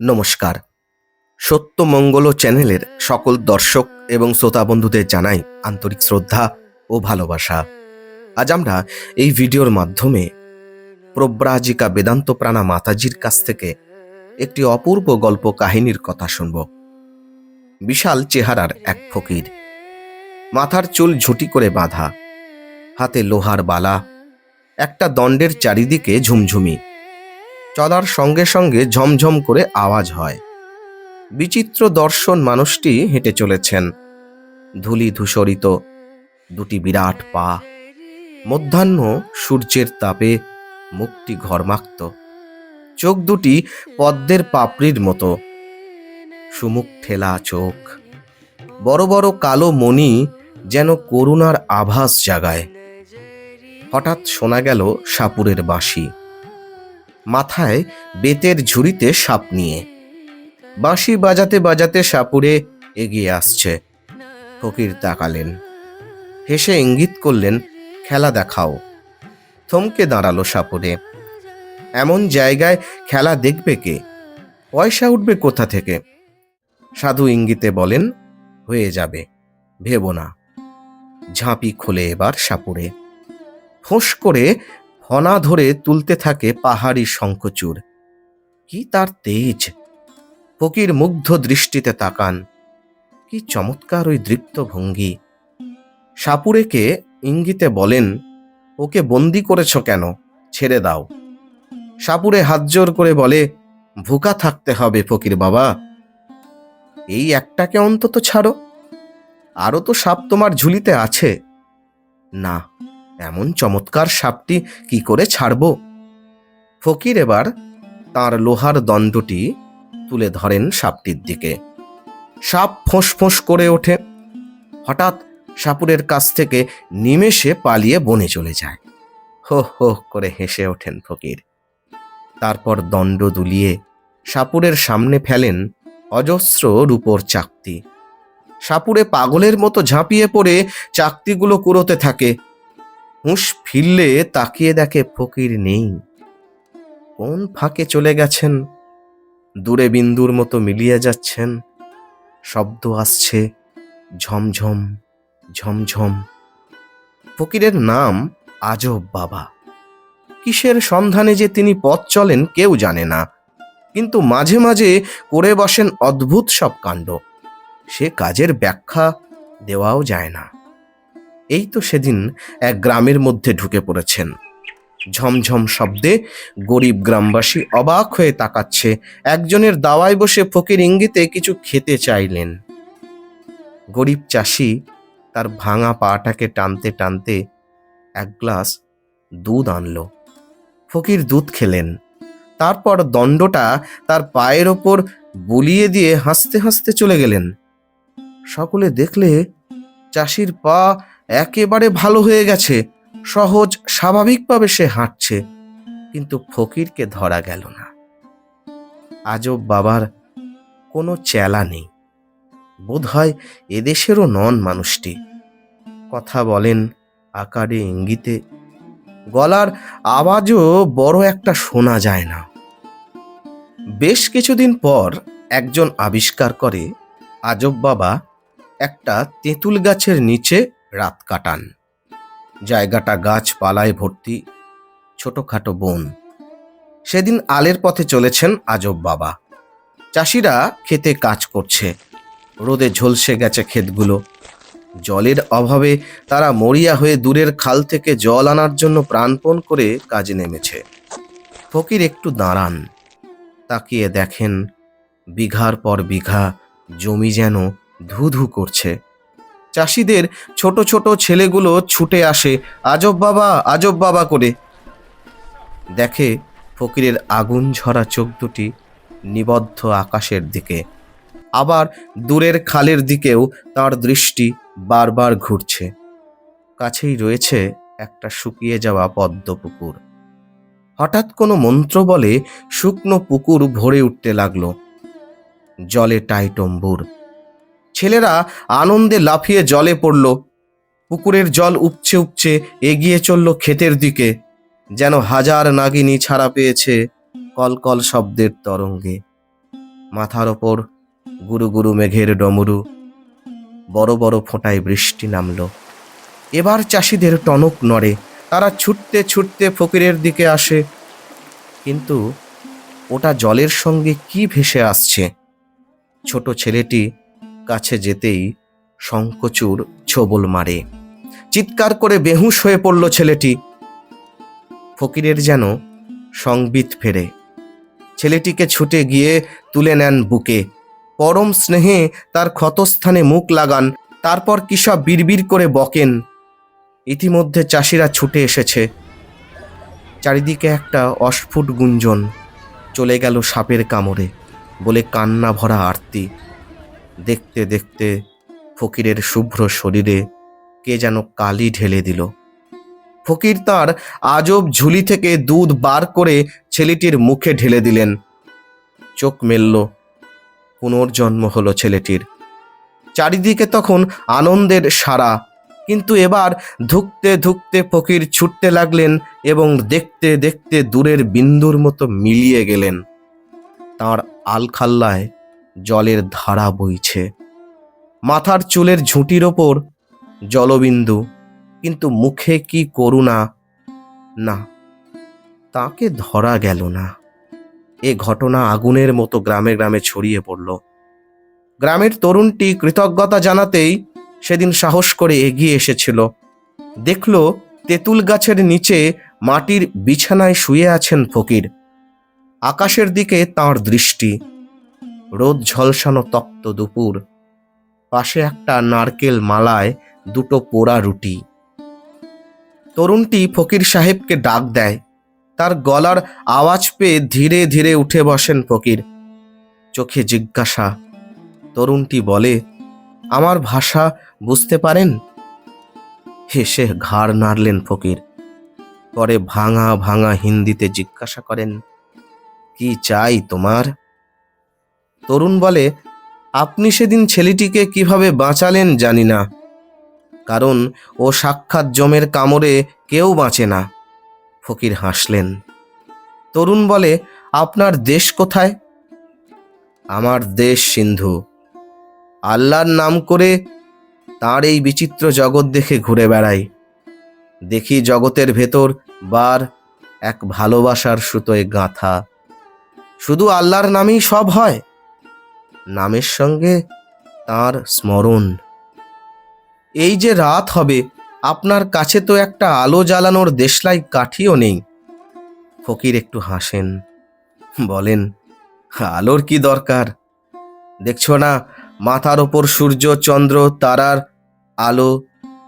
নমস্কার। সত্যমঙ্গল চ্যানেলের সকল দর্শক এবং শ্রোতা বন্ধুদের জানাই আন্তরিক শ্রদ্ধা ও ভালোবাসা। আজ আমরা এই ভিডিওর মাধ্যমে প্রব্রাজিকা বেদান্ত প্রাণা মাতাজির কাছ থেকে একটি অপূর্ব গল্প কাহিনীর কথা শুনব। বিশাল চেহারার এক ফকির। মাথার চুল ঝুঁটি করে বাঁধা। হাতে লোহার বালা। একটা দণ্ডের চারিদিকে ঝুমঝুমি। চলার সঙ্গে সঙ্গে ঝমঝম করে আওয়াজ হয়। বিচিত্র দর্শন মানুষটি হেঁটে চলেছেন। ধুলি ধূসরিত, দুটি বিরাট পা, মধ্যাহ্ন সূর্যের তাপে মুখটি ঘরমাক্ত। চোখ দুটি পদ্মের পাপড়ির মতো। সুমুখ ঠেলা চোখ, বড় বড় কালো মণি যেন করুণার আভাস জাগায়। হঠাৎ শোনা গেল সাপুরের বাঁশি। মাথায় বেতের ঝুড়িতে সাপ নিয়ে। বাঁশি বাজাতে বাজাতে সাপুরে এগিয়ে আসছে। ফকির তাকালেন। হেসে ইঙ্গিত করলেন, খেলা দেখাও। থমকে দাঁড়াল সাপুরে। এমন জায়গায় খেলা দেখবে কে? পয়সা উঠবে কোথা থেকে? সাধু ইঙ্গিতে বলেন, হয়ে যাবে, ভেবো না। ঝাঁপি খোলে এবার সাপুরে। ফোঁস করে ফনা ধরে তুলতে থাকে পাহাড়ি শঙ্খচূড়। কি তার তেজ! ফকির মুগ্ধ দৃষ্টিতে তাকান। কি চমৎকার ওই দৃপ্ত ভঙ্গি। সাপুরেকে ইঙ্গিতে বলেন, ওকে বন্দি করেছ কেন? ছেড়ে দাও। সাপুরে হাত জোর করে বলে, ভুকা থাকতে হবে ফকির বাবা। এই একটাকে অন্তত ছাড়ো। আরও তো সাপ তোমার ঝুলিতে আছে। না এমন চমৎকার সাপটি কি করে ছাড়ব? ফকির এবার তার লোহার দণ্ডটি তুলে ধরেন সাপটির দিকে। সাপ ফোঁস ফোঁস করে ওঠে। হঠাৎ সাপুরের কাছ থেকে নিমেষে পালিয়ে বনে চলে যায়। হো হো করে হেসে ওঠেন ফকির। তারপর দণ্ড দুলিয়ে সাপুরের সামনে ফেলেন অজস্র রূপোর চাকতি। সাপুরে পাগলের মতো ঝাঁপিয়ে পড়ে চাকতিগুলো কুড়োতে থাকে। হুঁশ ফিরলে তাকিয়ে দেখে ফকির নেই। কোন ফাঁকে চলে গেছেন? দূরে বিন্দুর মতো মিলিয়ে যাচ্ছেন। শব্দ আসছে, ঝমঝম ঝমঝম। ফকিরের নাম আজব বাবা। কিসের সন্ধানে যে তিনি পথ চলেন কেউ জানে না। কিন্তু মাঝে মাঝে করে বসেন অদ্ভুত সব কাণ্ড। সে কাজের ব্যাখ্যা দেওয়াও যায় না। এই তো সেদিন এক গ্রামের মধ্যে ঢুকে পড়েছেন। ঝমঝম শব্দে গরিব গ্রামবাসী অবাক হয়ে তাকাচ্ছে। একজনের দাওয়ায় বসে ফকির ইঙ্গিতে কিছু খেতে চাইলেন। গরিব চাষি তার ভাঙা পাটাকে টানতে টানতে এক গ্লাস দুধ আনলো। ফকির দুধ খেলেন। তারপর দণ্ডটা তার পায়ের ওপর বুলিয়ে দিয়ে হাসতে হাসতে চলে গেলেন। সকলে দেখলে চাষির পা একেবারে ভালো হয়ে গেছে। সহজ, স্বাভাবিকভাবে সে হাঁটছে। কিন্তু ফকিরকে ধরা গেল না। আজব বাবার কোনো চেলা নেই। বোধ হয় এদেশেরও নন মানুষটি। কথা বলেন আকারে ইঙ্গিতে। গলার আওয়াজও বড় একটা শোনা যায় না। বেশ কিছুদিন পর একজন আবিষ্কার করে আজব বাবা একটা তেঁতুল গাছের নিচে রাত কাটান। জায়গাটা গাছপালায় ভর্তি, ছোটখাটো বন। সেদিন আলের পথে চলেছেন আজব বাবা। চাষিরা খেতে কাজ করছে। রোদে ঝলসে গেছে ক্ষেতগুলো। জলের অভাবে তারা মরিয়া হয়ে দূরের খাল থেকে জল আনার জন্য প্রাণপণ করে কাজে নেমেছে। ফকির একটু দাঁড়ান। তাকিয়ে দেখেন, বিঘার পর বিঘা জমি যেন ধু ধু করছে। চাষিদের ছোট ছোট ছেলেগুলো ছুটে আসে, আজব বাবা আজব বাবা করে। দেখে ফকিরের আগুন ঝরা চোখ দুটি নিবদ্ধ আকাশের দিকে। আবার দূরের খালের দিকেও তার দৃষ্টি বারবার ঘুরছে। কাছেই রয়েছে একটা শুকিয়ে যাওয়া পদ্ম পুকুর। হঠাৎ কোনো মন্ত্র বলে শুকনো পুকুর ভরে উঠতে লাগল। জলে টাইটম্বুর ছেলেরা আনন্দে লাফিয়ে জলে পড়ল। পুকুরের জল উপচে উপচে এগিয়ে চলল ক্ষেতের দিকে, যেন হাজার নাগিনী ছাড়া পেয়েছে কলকল শব্দের তরঙ্গে। মাথার ওপর গুরু গুরু মেঘের ডমরু, বড় বড় ফোঁটায় বৃষ্টি নামল। এবার চাষিদের টনক নড়ে, তারা ছুটতে ছুটতে ফকিরের দিকে আসে। কিন্তু ওটা জলের সঙ্গে কি ভেসে আসছে? ছোট ছেলেটি কাছে যেতেই শঙ্কচুর ছোবল মারে। চিৎকার করে বেহুশ হয়ে পড়ল ছেলেটি। ফকিরের যেন সংবিত ফেরে। ছেলেটিকে ছুটে গিয়ে তুলে নেন বুকে। পরম স্নেহে তার ক্ষতস্থানে মুখ লাগান, তারপর কিসব বিড়বিড় করে বকেন। ইতিমধ্যে চাষিরা ছুটে এসেছে। চারিদিকে একটা অস্ফুট গুঞ্জন চলে গেল সাপের কামড়ে, বলে কান্না ভরা আরতি। দেখতে দেখতে ফকিরের শুভ্র শরীরে কে যেন কালি ঢেলে দিল। ফকির তার আজব ঝুলি থেকে দুধ বার করে ছেলেটির মুখে ঢেলে দিলেন। চোখ মেলল, পুনর্জন্ম হলো ছেলেটির। চারিদিকে তখন আনন্দের সারা, কিন্তু এবার ধুকতে ধুকতে ফকির ছুটতে লাগলেন এবং দেখতে দেখতে দূরের বিন্দুর মতো মিলিয়ে গেলেন। তার আলখাল্লায় জলের ধারা বইছে। মাথার চুলের ঝুঁটির ওপর জলবিন্দু, কিন্তু মুখে কি করুণা? না, তাকে ধরা গেল না। এ ঘটনা আগুনের মতো গ্রামে গ্রামে ছড়িয়ে পড়ল। গ্রামের তরুণটি কৃতজ্ঞতা জানাতেই সেদিন সাহস করে এগিয়ে এসেছিল। দেখল তেঁতুল গাছের নিচে মাটির বিছানায় শুয়ে আছেন ফকির। আকাশের দিকে তার দৃষ্টি। রোদ ঝলসানো তপ্ত দুপুর। পাশে একটা নারকেল মালায় দুটো পোড়া রুটি। তরুণটি ফকির সাহেবকে ডাক দেয়। তার গলার আওয়াজ পেয়ে ধীরে ধীরে উঠে বসেন ফকির। চোখে জিজ্ঞাসা, তরুণটি বলে, আমার ভাষা বুঝতে পারেন? হেসে ঘাড় নাড়লেন ফকির। পরে ভাঙা ভাঙা হিন্দিতে জিজ্ঞাসা করেন, কি চাই তোমার? তরুণ বলে, আপনি সেদিন ছেলেটিকে কীভাবে বাঁচালেন জানি না। কারণ ও সাক্ষাৎ জমের কামড়ে কেউ বাঁচে না। ফকির হাসলেন। তরুণ বলে, আপনার দেশ কোথায়? আমার দেশ সিন্ধু। আল্লাহর নাম করে তার এই বিচিত্র জগৎ দেখে ঘুরে বেড়াই। দেখি জগতের ভেতর বার এক ভালোবাসার সুতোয় গাঁথা। শুধু আল্লাহর নামেই সব হয়? নামের সঙ্গে তার স্মরণ। এই যে রাত হবে, আপনার কাছে তো একটা আলো জ্বালানোর দেশলাই কাঠিও নেই। ফকির একটু হাসেন, বলেন, আলোর কি দরকার? দেখছ না, মাথার ওপর সূর্য, চন্দ্র, তারার আলো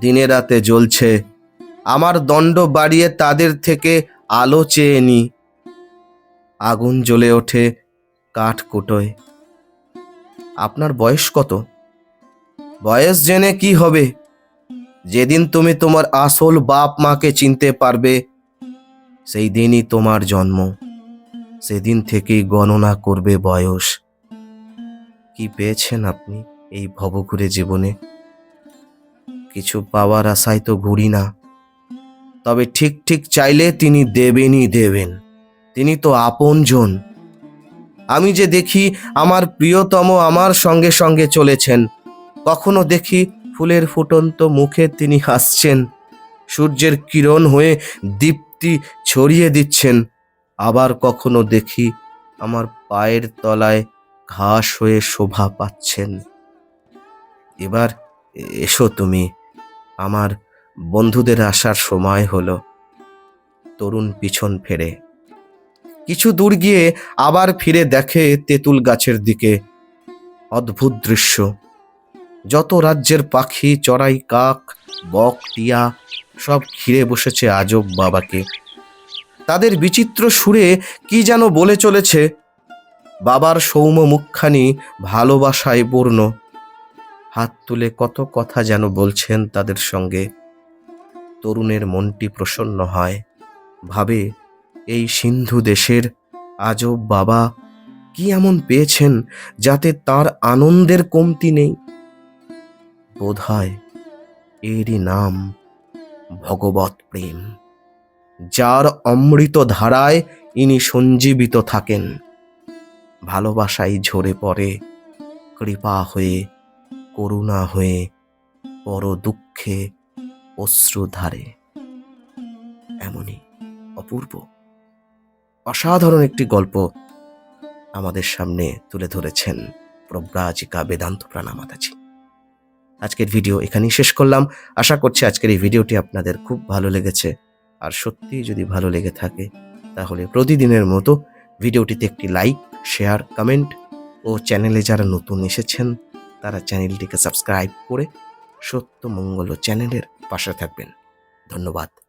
দিনে রাতে জ্বলছে। আমার দণ্ড বাড়িয়ে তাদের থেকে আলো চেয়ে নি। আগুন জ্বলে ওঠে কাঠ কুটোয় আপনার বয়স কত? বয়স জেনে কি হবে? যেদিন তুমি তোমার আসল বাপ মাকে চিনতে পারবে, সেই দিনই তোমার জন্ম। সেদিন থেকেই গণনা করবে বয়স। কি পেয়েছেন আপনি এই ভবঘুরে জীবনে? কিছু পাওয়ার আশায় তো ঘুরি না। তবে ঠিক ঠিক চাইলে তিনি দেবেনই দেবেন। তিনি তো আপনজন। আমি যে দেখি আমার প্রিয়তম আমার সঙ্গে সঙ্গে চলেছেন। কখনো দেখি ফুলের ফুটন্ত মুখে তিনি হাসছেন। সূর্যের কিরণ হয়ে দীপ্তি ছড়িয়ে দিচ্ছেন। আবার কখনো দেখি আমার পায়ের তলায় ঘাস হয়ে শোভা পাচ্ছেন। এবার এসো তুমি। আমার বন্ধুদের আসার সময় হলো। তরুণ পিছন ফেরে। কিছু দূর গিয়ে আবার ফিরে দেখে তেঁতুল গাছের দিকে। অদ্ভুত দৃশ্য। যত রাজ্যের পাখি, চড়াই, কাক, বক, টিয়া, সব ঘিরে বসেছে আজব বাবাকে। তাদের বিচিত্র সুরে কি যেন বলে চলেছে। বাবার সৌম্য মুখখানি ভালোবাসায় পূর্ণ। হাত তুলে কত কথা যেন বলছেন তাদের সঙ্গে। তরুণের মনটি প্রসন্ন হয়। ভাবে এই সিন্ধু দেশের আজব বাবা কি এমন পেয়েছেন যাতে তার আনন্দের কমতি নেই? বোধ হয় এরই নাম ভগবত প্রেম, যার অমৃত ধারায় ইনি সঞ্জীবিত থাকেন। ভালোবাসাই ঝরে পড়ে, কৃপা হয়ে, করুণা হয়ে, পর দুঃখে অশ্রুধারে। এমনই অপূর্ব। অসাধারণ একটি গল্প আমাদের সামনে তুলে ধরেছেন প্রব্রাজিকা বেদান্ত প্রাণামাতাজি। আজকের ভিডিও এখানেই শেষ করলাম। আশা করছি আজকের এই ভিডিওটি আপনাদের খুব ভালো লেগেছে। আর সত্যিই যদি ভালো লেগে থাকে, তাহলে প্রতিদিনের মতো ভিডিওটিতে একটি লাইক, শেয়ার, কমেন্ট ও চ্যানেলে যারা নতুন এসেছেন, তারা চ্যানেলটিকে সাবস্ক্রাইব করে সত্য মঙ্গল চ্যানেলের পাশে থাকবেন। ধন্যবাদ।